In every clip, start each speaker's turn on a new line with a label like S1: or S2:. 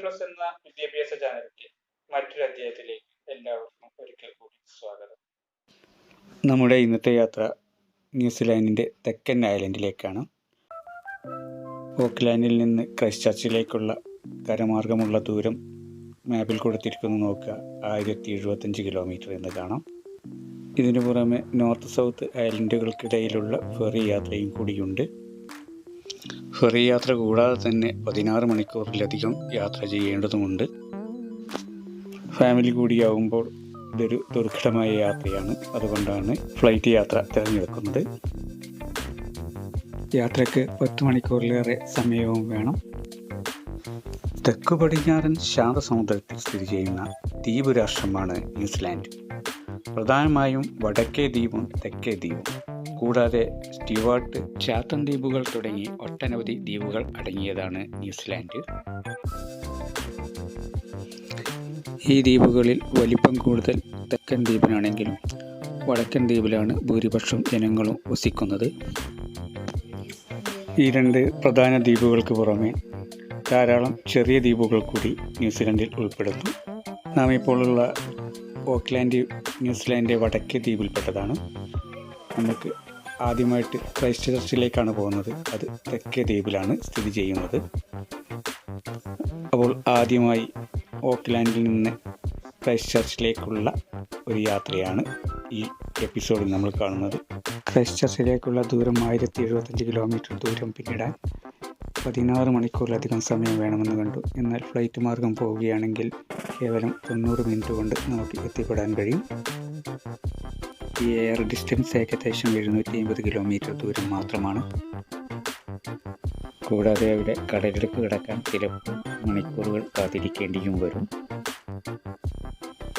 S1: Plus എന്ന വിദ്യാഭ്യാസ ചാനലിന്റെ മറ്റൊരു അധ്യായത്തിലേക്ക് എല്ലാവർക്കും ഒരിക്കൽ കൂടി സ്വാഗതം.
S2: നമ്മുടെ ഇന്നത്തെ യാത്ര ന്യൂസിലാൻഡിന്റെ തെക്കൻ ഐലൻഡിലേക്കാണ്. ഓക്ലാൻഡിൽ നിന്ന് ക്രൈസ്റ്റ് ചർച്ചിലേക്കുള്ള കരമാർഗമുള്ള ദൂരം മാപ്പിൽ കൊടുത്തിരിക്കുന്നു നോക്കുക. ആയിരത്തി എഴുപത്തഞ്ച് കിലോമീറ്റർ എന്ന് കാണാം. ഇതിനു പുറമെ നോർത്ത് സൗത്ത് ഐലൻഡുകൾക്കിടയിലുള്ള ഫെറി യാത്രയും കൂടിയുണ്ട്. ഫെറി യാത്ര കൂടാതെ തന്നെ പതിനാറ് മണിക്കൂറിലധികം യാത്ര ചെയ്യേണ്ടതുമുണ്ട്. ഫാമിലി കൂടിയാവുമ്പോൾ ഇതൊരു ദുർഘടമായ യാത്രയാണ്. അതുകൊണ്ടാണ് ഫ്ലൈറ്റ് യാത്ര തിരഞ്ഞെടുക്കുന്നത്. യാത്രയ്ക്ക് പത്ത് മണിക്കൂറിലേറെ സമയവും വേണം. തെക്കു പടിഞ്ഞാറൻ ശാന്തസമുദ്രത്തിൽ സ്ഥിതി ചെയ്യുന്ന ദ്വീപ് രാഷ്ട്രമാണ് ന്യൂസിലാൻഡ്. പ്രധാനമായും വടക്കേ ദ്വീപും തെക്കേ ദ്വീപും. കൂടാതെ സ്റ്റീവാർട്ട് ചാത്തൻ ദ്വീപുകൾ തുടങ്ങി ഒട്ടനവധി ദ്വീപുകൾ അടങ്ങിയതാണ് ന്യൂസിലാൻഡ്. ഈ ദ്വീപുകളിൽ വലിപ്പം കൂടുതൽ തെക്കൻ ദ്വീപിനാണെങ്കിലും വടക്കൻ ദ്വീപിലാണ് ഭൂരിപക്ഷം ജനങ്ങളും വസിക്കുന്നത്. ഈ രണ്ട് പ്രധാന ദ്വീപുകൾക്ക് പുറമെ ധാരാളം ചെറിയ ദ്വീപുകൾ കൂടി ന്യൂസിലൻഡിൽ ഉൾപ്പെടുന്നു. നാം ഇപ്പോഴുള്ള ഓക്ലാൻഡ് ന്യൂസിലാൻഡ് വടക്കേ ദ്വീപിൽപ്പെട്ടതാണ്. നമുക്ക് ആദ്യമായിട്ട് ക്രൈസ്റ്റ് ചർച്ചിലേക്കാണ് പോകുന്നത്. അത് തെക്കേ ദ്വീപിലാണ് സ്ഥിതി ചെയ്യുന്നത്. അപ്പോൾ ആദ്യമായി ഓക്ലാൻഡിൽ നിന്ന് ക്രൈസ്റ്റ് ചർച്ചിലേക്കുള്ള ഒരു യാത്രയാണ് ഈ എപ്പിസോഡിൽ നമ്മൾ കാണുന്നത്. ക്രൈസ്റ്റ് ചർച്ചിലേക്കുള്ള ദൂരം ആയിരത്തി എഴുപത്തഞ്ച് കിലോമീറ്റർ ദൂരം പിന്നിടാൻ പതിനാറ് മണിക്കൂറിലധികം സമയം വേണമെന്ന് കണ്ടു. എന്നാൽ ഫ്ലൈറ്റ് മാർഗം പോവുകയാണെങ്കിൽ കേവലം തൊണ്ണൂറ് മിനിറ്റ് കൊണ്ട് നമുക്ക് എത്തിപ്പെടാൻ കഴിയും. ഈ എയർ ഡിസ്റ്റൻസ് ഏകദേശം എഴുന്നൂറ്റി അമ്പത് കിലോമീറ്റർ ദൂരം മാത്രമാണ്. കൂടാതെ അവിടെ കടലിടുക്ക് കിടക്കാൻ ചിലപ്പോൾ മണിക്കൂറുകൾ കാത്തിരിക്കേണ്ടിയും വരും.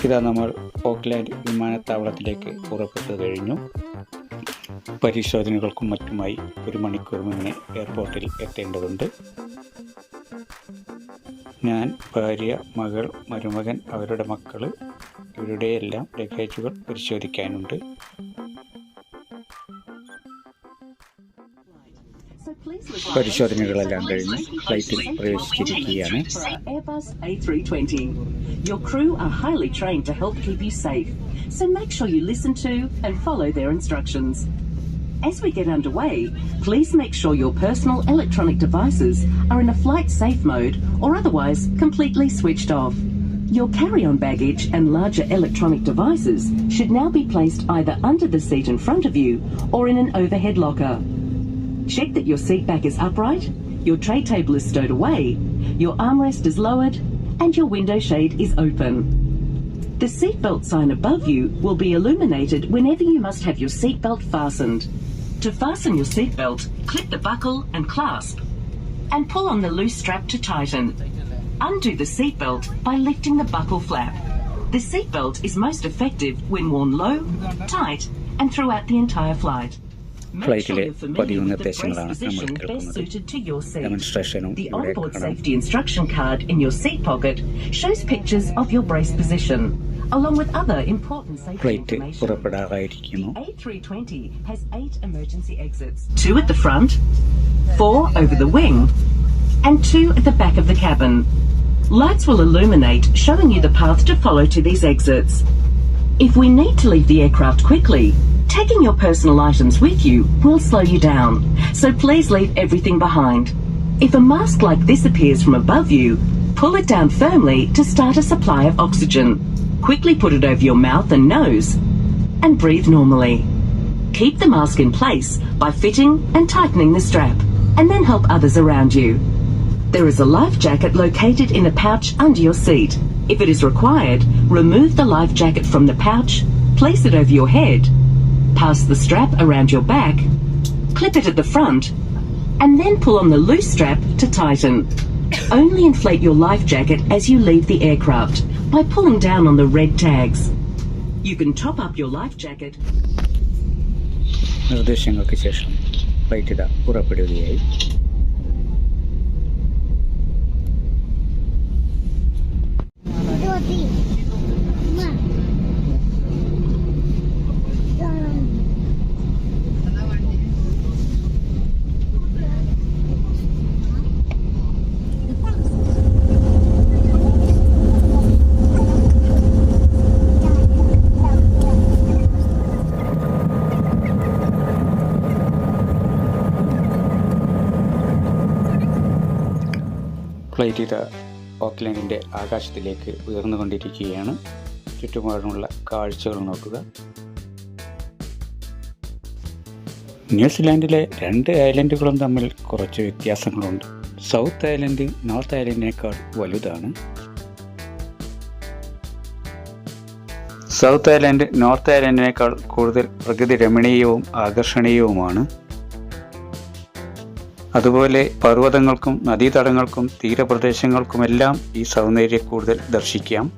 S2: ഇതാ നമ്മൾ ഓക്ലാൻഡ് വിമാനത്താവളത്തിലേക്ക് പുറപ്പെട്ടു കഴിഞ്ഞു. പരിശോധനകൾക്കും മറ്റുമായി ഒരു മണിക്കൂർ മുന്നേ എയർപോർട്ടിൽ എത്തേണ്ടതുണ്ട്. ഞാൻ ഭാര്യ മകൾ മരുമകൻ അവരുടെ മക്കൾ ഇവരുടെയെല്ലാം ലഗേജുകൾ പരിശോധിക്കാനുണ്ട് പരിശോധനകളെല്ലാം കഴിഞ്ഞ് ഫ്ലൈറ്റിൽ പ്രവേശിച്ചിരിക്കുകയാണ്
S3: Airbus A320. Your crew are highly trained to help keep you safe, so make sure you listen to and follow their instructions. As we get underway, please make sure your personal electronic devices are in a flight safe mode or otherwise completely switched off. Your carry-on baggage and larger electronic devices should now be placed either under the seat in front of you or in an overhead locker. Check that your seat back is upright, your tray table is stowed away, your armrest is lowered, and your window shade is open. The seatbelt sign above you will be illuminated whenever you must have your seatbelt fastened. To fasten your seatbelt, clip the buckle and clasp, and pull on the loose strap to tighten. Undo the seatbelt by lifting the buckle flap. The seatbelt is most effective when worn low, tight, and throughout the entire flight. Make sure
S2: ഫ്ലൈറ്റിലെ
S3: you're familiar
S2: പതിവ്
S3: with the brake
S2: നിർദ്ദേശങ്ങളാണ് നമ്മൾ
S3: position best
S2: കേൾക്കുന്നത്
S3: suited to your seat.
S2: ഡെമോൺസ്ട്രേഷനും
S3: The
S2: ഇവിടെ
S3: onboard
S2: കാണാം
S3: safety instruction card in your seat pocket shows pictures of your brace position, along with other important safety
S2: flight
S3: information.
S2: പുറപ്പെടാറായിരിക്കുന്നു
S3: The A320 has eight emergency exits. Two at the front, four over the wing, and two at the back of the cabin. Lights will illuminate, showing you the path to follow to these exits. If we need to leave the aircraft quickly, taking your personal items with you will slow you down, so please leave everything behind. If a mask like this appears from above you, pull it down firmly to start a supply of oxygen. Quickly put it over your mouth and nose and breathe normally. Keep the mask in place by fitting and tightening the strap and then help others around you. There is a life jacket located in a pouch under your seat. If it is required, remove the life jacket from the pouch, place it over your head, pass the strap around your back, clip it at the front, and then pull on the loose strap to tighten. Only inflate your life jacket as you leave the aircraft by pulling down on the red tags. You can top up your life jacket
S2: നിർദ്ദേശങ്ങൾക്ക് ശേഷം flight ഇതാ പുറപ്പെടുകയായി 地。Play 的 ഓക്ലാൻഡിന്റെ ആകാശത്തിലേക്ക് ഉയർന്നുകൊണ്ടിരിക്കുകയാണ്. ചുറ്റുപാടുമുള്ള കാഴ്ചകൾ നോക്കുക. ന്യൂസിലാൻഡിലെ രണ്ട് ഐലൻഡുകളും തമ്മിൽ കുറച്ച് വ്യത്യാസങ്ങളുണ്ട്. സൗത്ത് ഐലൻഡ് നോർത്ത് ഐലൻഡിനേക്കാൾ വലുതാണ്. സൗത്ത് ഐലൻഡ് നോർത്ത് ഐലൻഡിനേക്കാൾ കൂടുതൽ പ്രകൃതി രമണീയവും ആകർഷണീയവുമാണ്. അതുപോലെ പർവതങ്ങൾക്കും നദീതടങ്ങൾക്കും തീരപ്രദേശങ്ങൾക്കുമെല്ലാം ഈ സൗന്ദര്യം കൂടുതൽ ദർശിക്കാം.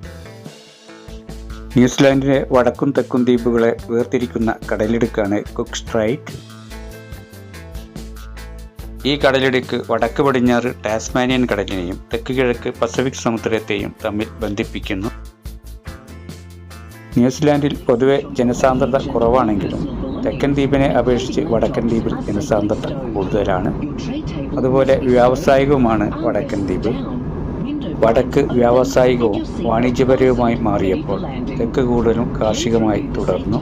S2: ന്യൂസിലാൻഡിലെ വടക്കും തെക്കും ദ്വീപുകളെ വേർതിരിക്കുന്ന കടലിടുക്കാണ് കുക്ക് സ്ട്രൈറ്റ്. ഈ കടലിടുക്ക് വടക്ക് പടിഞ്ഞാറ് ടാസ്മാനിയൻ കടലിനെയും തെക്ക് കിഴക്ക് പസഫിക് സമുദ്രത്തെയും തമ്മിൽ ബന്ധിപ്പിക്കുന്നു. ന്യൂസിലാൻഡിൽ പൊതുവെ ജനസാന്ദ്രത കുറവാണെങ്കിലും തെക്കൻ ദ്വീപിനെ അപേക്ഷിച്ച് വടക്കൻ ദ്വീപിൽ ജനസാന്ദ്രത കൂടുതലാണ് അതുപോലെ വ്യാവസായികവുമാണ് വടക്കൻ ദ്വീപ് വടക്ക് വ്യാവസായികവും വാണിജ്യപരവുമായി മാറിയപ്പോൾ തെക്ക് കൂടുതലും കാർഷികമായി തുടർന്നു.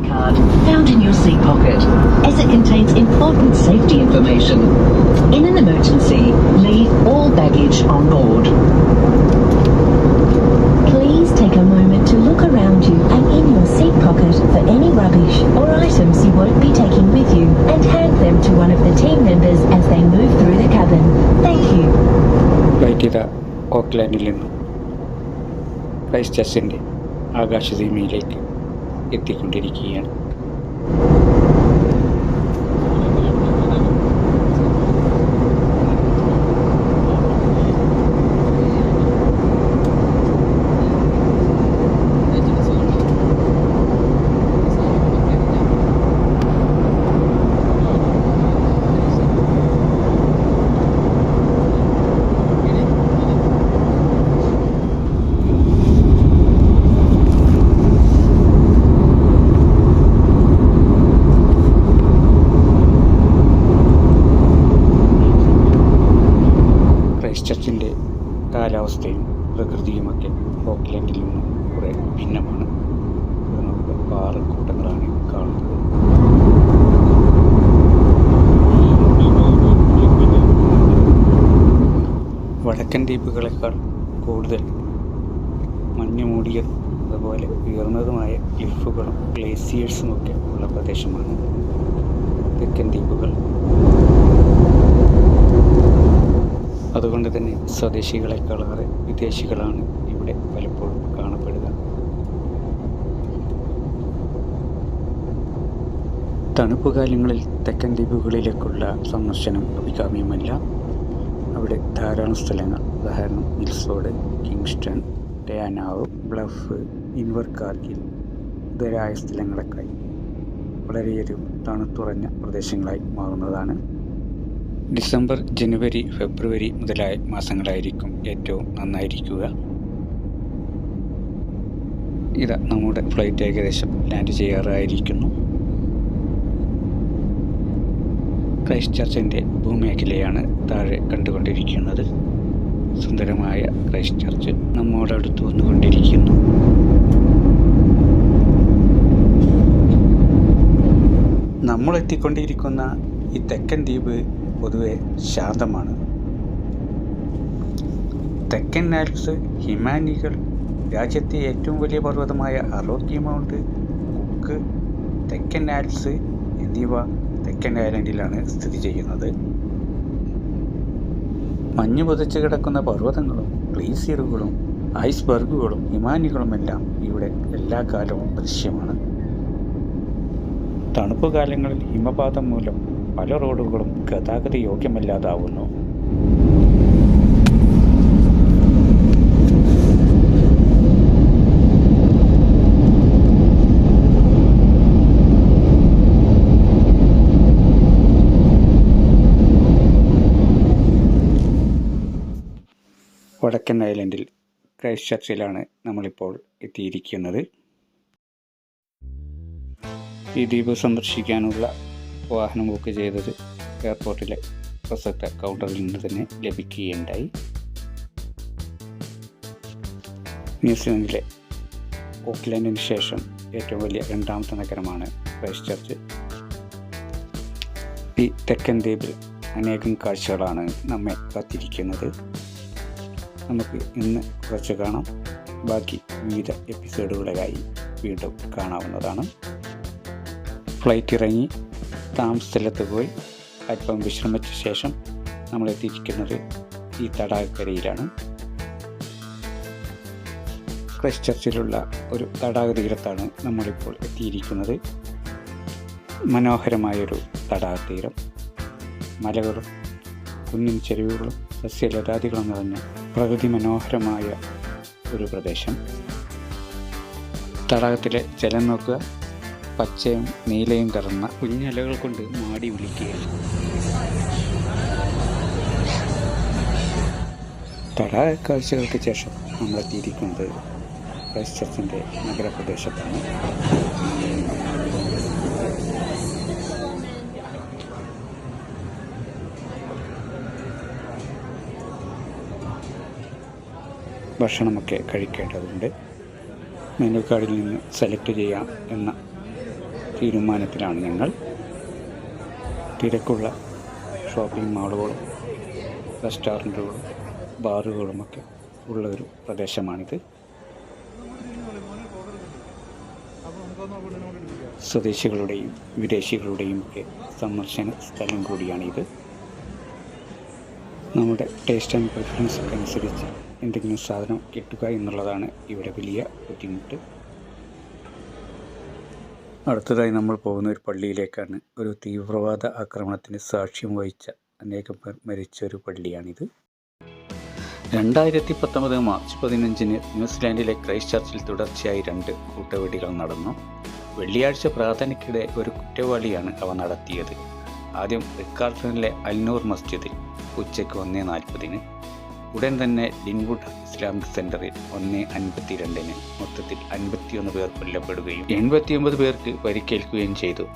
S4: Please take a moment to look around you and your seat pocket for any rubbish or items you won't be taking with you and hand them to one of the team members as they move through the cabin. Thank you.
S2: Flight ഇതാ ഓക്ലാൻഡിൽ നിന്നും Christ ചർച്ചിൻ്റെ ആകാശസീമയിലേക്ക് എത്തിക്കൊണ്ടിരിക്കുകയാണ് ദ്വീപുകളെക്കാൾ കൂടുതൽ മഞ്ഞ് മൂടിയതും അതുപോലെ ഉയർന്നതുമായ ക്ലിഫുകളും ഗ്ലേസിയേഴ്സും ഒക്കെ ഉള്ള പ്രദേശമാണ് തെക്കൻ ദ്വീപുകൾ. അതുകൊണ്ട് തന്നെ സ്വദേശികളെക്കാളേറെ വിദേശികളാണ് ഇവിടെ പലപ്പോഴും കാണപ്പെടുക. തണുപ്പ് കാലങ്ങളിൽ തെക്കൻ ദ്വീപുകളിലേക്കുള്ള സന്ദർശനം അഭികാമ്യമല്ല. അവിടെ ധാരാളം സ്ഥലങ്ങൾ. ഉദാഹരണം മിൽസോഡ് കിങ്സ്റ്റൺ ടയാനാവ് ബ്ലഫ് ഇൻവർ കാർഗിൽ ഇതരായ സ്ഥലങ്ങളൊക്കെ വളരെയധികം തണുത്തുറഞ്ഞ പ്രദേശങ്ങളായി മാറുന്നതാണ് ഡിസംബർ ജനുവരി ഫെബ്രുവരി മുതലായ മാസങ്ങളായിരിക്കും ഏറ്റവും നന്നായിരിക്കുക. ഇതാ നമ്മുടെ ഫ്ലൈറ്റ് ഏകദേശം ലാൻഡ് ചെയ്യാറായിരിക്കുന്നു. ക്രൈസ്റ്റ് ചർച്ചിന്റെ ഭൂമേഖലയാണ് താഴെ കണ്ടുകൊണ്ടിരിക്കുന്നത്. സുന്ദരമായ ക്രൈസ്റ്റ് ചർച്ച് നമ്മോടടുത്ത് വന്നുകൊണ്ടിരിക്കുന്നു. നമ്മൾ എത്തിക്കൊണ്ടിരിക്കുന്ന ഈ തെക്കൻ ദ്വീപ് പൊതുവെ ശാന്തമാണ്. തെക്കൻ ആൽപ്സ് ഹിമാനികൾ രാജ്യത്തെ ഏറ്റവും വലിയ പർവതമായ അറോക്കി മൗണ്ട് കുക്ക് തെക്കൻ ആൽപ്സ് എന്നിവ തെക്കൻ ഐലൻഡിലാണ് സ്ഥിതി ചെയ്യുന്നത്. മഞ്ഞു പുതച്ച് കിടക്കുന്ന പർവതങ്ങളും ഗ്ലേസിയറുകളും ഐസ്ബർഗുകളും ഹിമാനികളുമെല്ലാം ഇവിടെ എല്ലാ കാലവും ദൃശ്യമാണ്. തണുപ്പ് കാലങ്ങളിൽ ഹിമപാതം മൂലം പല റോഡുകളും ഗതാഗത യോഗ്യമല്ലാതാവുന്നു വടക്കൻ ഐലൻഡിൽ ക്രൈസ്റ്റ് ചർച്ചിലാണ് നമ്മളിപ്പോൾ എത്തിയിരിക്കുന്നത്. ഈ ദ്വീപ് സന്ദർശിക്കാനുള്ള വാഹനം ബുക്ക് ചെയ്തത് എയർപോർട്ടിലെ പ്രസക്ത കൗണ്ടറിൽ നിന്ന് തന്നെ ലഭിക്കുകയുണ്ടായി. ന്യൂസിലൻഡിലെ ഓക്ലാൻഡിന് ശേഷം ഏറ്റവും വലിയ രണ്ടാമത്തെ നഗരമാണ് ക്രൈസ്റ്റ് ചർച്ച്. ഈ തെക്കൻ ദ്വീപിൽ അനേകം കാഴ്ചകളാണ് നമ്മെ കാത്തിരിക്കുന്നത്. നമുക്ക് ഇന്ന് കുറച്ച് കാണാം. ബാക്കി വിവിധ എപ്പിസോഡുകളിലായി വീണ്ടും കാണാവുന്നതാണ്. ഫ്ലൈറ്റ് ഇറങ്ങി താമസ സ്ഥലത്ത് പോയി അല്പം വിശ്രമിച്ച ശേഷം നമ്മൾ എത്തിയിരിക്കുന്നത് ഈ തടാകക്കരയിലാണ്. ക്രൈസ്റ്റ് ചർച്ചിലുള്ള ഒരു തടാക തീരത്താണ് നമ്മളിപ്പോൾ എത്തിയിരിക്കുന്നത്. മനോഹരമായൊരു തടാക തീരം. മലകളും കുന്നിൻ ചെരുവുകളും സസ്യലതാദികളും നിറഞ്ഞ പ്രകൃതി മനോഹരമായ ഒരു പ്രദേശം. തടാകത്തിലെ ജലം നോക്കുക. പച്ചയും നീലയും കലർന്ന കുഞ്ഞലകൾ കൊണ്ട് മാടി വിളിക്കുകയാണ് തടാക കാഴ്ചകൾക്ക് ശേഷം നമ്മളെത്തിയിരിക്കുന്നത് ക്രൈസ്റ്റ് ചർച്ചിന്റെ നഗരപ്രദേശത്താണ്. ഭക്ഷണമൊക്കെ കഴിക്കേണ്ടതുണ്ട്. മെനു കാർഡിൽ നിന്ന് സെലക്ട് ചെയ്യാം എന്ന തീരുമാനത്തിലാണ് ഞങ്ങൾ തിരക്കുള്ള ഷോപ്പിംഗ് മാളുകളും റെസ്റ്റോറന്റുകളും ബാറുകളുമൊക്കെ ഉള്ള ഒരു പ്രദേശമാണിത്. സ്വദേശികളുടെയും വിദേശികളുടെയും ഒക്കെ സന്ദർശന സ്ഥലം കൂടിയാണിത്. നമ്മുടെ ടേസ്റ്റ് ആൻഡ് പ്രിഫറൻസ് അനുസരിച്ച് എന്തെങ്കിലും സാധനം കിട്ടുക എന്നുള്ളതാണ് ഇവിടെ വലിയ ബുദ്ധിമുട്ട്. അടുത്തതായി നമ്മൾ പോകുന്ന ഒരു പള്ളിയിലേക്കാണ്. ഒരു തീവ്രവാദ ആക്രമണത്തിന് സാക്ഷ്യം വഹിച്ച അനേകം പേർ മരിച്ച ഒരു പള്ളിയാണിത്. രണ്ടായിരത്തി പത്തൊമ്പത് മാർച്ച് പതിനഞ്ചിന് ന്യൂസിലാൻഡിലെ ക്രൈസ്റ്റ് ചർച്ചിൽ തുടർച്ചയായി രണ്ട് കൂട്ടവെടികൾ നടന്നു. വെള്ളിയാഴ്ച പ്രാർത്ഥനയ്ക്കിടെ ഒരു കുറ്റവാളിയാണ് അവ നടത്തിയത്. ആദ്യം റിക്കാർട്ടണിലെ അൽനൂർ മസ്ജിദിൽ ഉച്ചയ്ക്ക് ഒന്നേ നാൽപ്പതിന് ഉടൻ തന്നെ ലിൻവുഡ് ഇസ്ലാമിക് സെന്ററിൽ ഒന്ന് അൻപത്തിരണ്ടിന് മൊത്തത്തിൽ അൻപത്തിയൊന്ന് പേർ കൊല്ലപ്പെടുകയും എൺപത്തിയൊമ്പത് പേർക്ക് പരിക്കേൽക്കുകയും ചെയ്തു.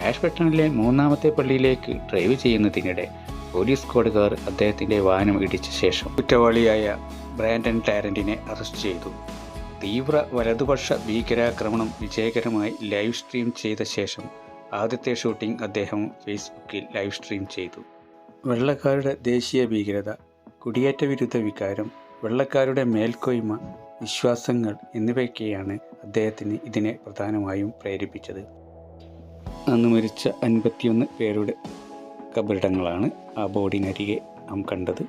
S2: ആഷ്പട്ടണിലെ മൂന്നാമത്തെ പള്ളിയിലേക്ക് ഡ്രൈവ് ചെയ്യുന്നതിനിടെ പോലീസ് സ്ക്വാഡുകാർ അദ്ദേഹത്തിന്റെ വാഹനം ഇടിച്ച ശേഷം കുറ്റവാളിയായ ബ്രാൻഡൻ ടാരന്റിനെ അറസ്റ്റ് ചെയ്തു. തീവ്ര വലതുപക്ഷ ഭീകരാക്രമണം വിജയകരമായി ലൈവ് സ്ട്രീം ചെയ്ത ശേഷം ആദ്യത്തെ ഷൂട്ടിംഗ് അദ്ദേഹം ഫേസ്ബുക്കിൽ ലൈവ് സ്ട്രീം ചെയ്തു. വെള്ളക്കാരുടെ ദേശീയ ഭീകരത കുടിയേറ്റ വിരുദ്ധ വികാരം വെള്ളക്കാരുടെ മേൽക്കോയ്മ വിശ്വാസങ്ങൾ എന്നിവയൊക്കെയാണ് അദ്ദേഹത്തിന് ഇതിനെ പ്രധാനമായും പ്രേരിപ്പിച്ചത്. അന്ന് മരിച്ച അൻപത്തിയൊന്ന് പേരുടെ കബറിടങ്ങളാണ് ആ ബോർഡിനരികെ നാം കണ്ടത്.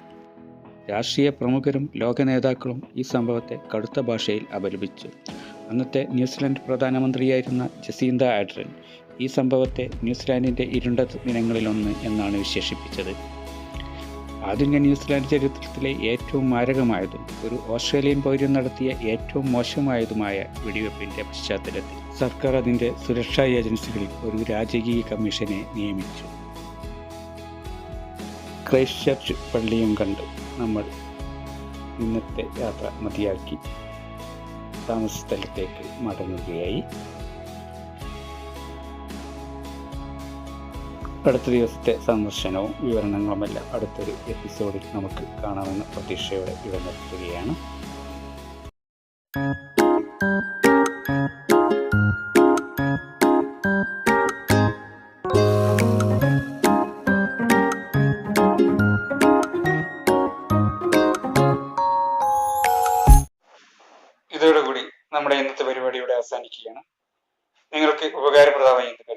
S2: രാഷ്ട്രീയ പ്രമുഖരും ലോക നേതാക്കളും ഈ സംഭവത്തെ കടുത്ത ഭാഷയിൽ അപലപിച്ചു. അന്നത്തെ ന്യൂസിലൻഡ് പ്രധാനമന്ത്രിയായിരുന്ന ജസീന്ത ആഡ്രൻ ഈ സംഭവത്തെ ന്യൂസിലാൻഡിന്റെ ഇരുണ്ട ദിനങ്ങളിലൊന്ന് എന്നാണ് വിശേഷിപ്പിച്ചത്. ആധുനിക ന്യൂസിലാൻഡ് ചരിത്രത്തിലെ ഏറ്റവും മാരകമായതും ഒരു ഓസ്ട്രേലിയൻ പൗരൻ നടത്തിയ ഏറ്റവും മോശമായതുമായ വെടിവെപ്പിന്റെ പശ്ചാത്തലത്തിൽ സർക്കാർ അതിന്റെ സുരക്ഷാ ഏജൻസികളിൽ ഒരു രാജകീയ കമ്മീഷനെ നിയമിച്ചു. ക്രൈസ്റ്റ് ചർച്ച് പള്ളിയും കണ്ട്. നമ്മൾ ഇന്നത്തെ യാത്ര മതിയാക്കി. താമസ സ്ഥലത്തേക്ക് മടങ്ങുകയായി. അടുത്ത ദിവസത്തെ സന്ദർശനവും വിവരണങ്ങളുമെല്ലാം അടുത്തൊരു എപ്പിസോഡിൽ നമുക്ക് കാണാമെന്ന പ്രതീക്ഷയോടെ ഇവിടെ നിർത്തുകയാണ്.
S1: ഇതോടുകൂടി നമ്മുടെ ഇന്നത്തെ പരിപാടി ഇവിടെ അവസാനിക്കുകയാണ്. നിങ്ങൾക്ക് ഉപകാരപ്രദമായി എന്ന്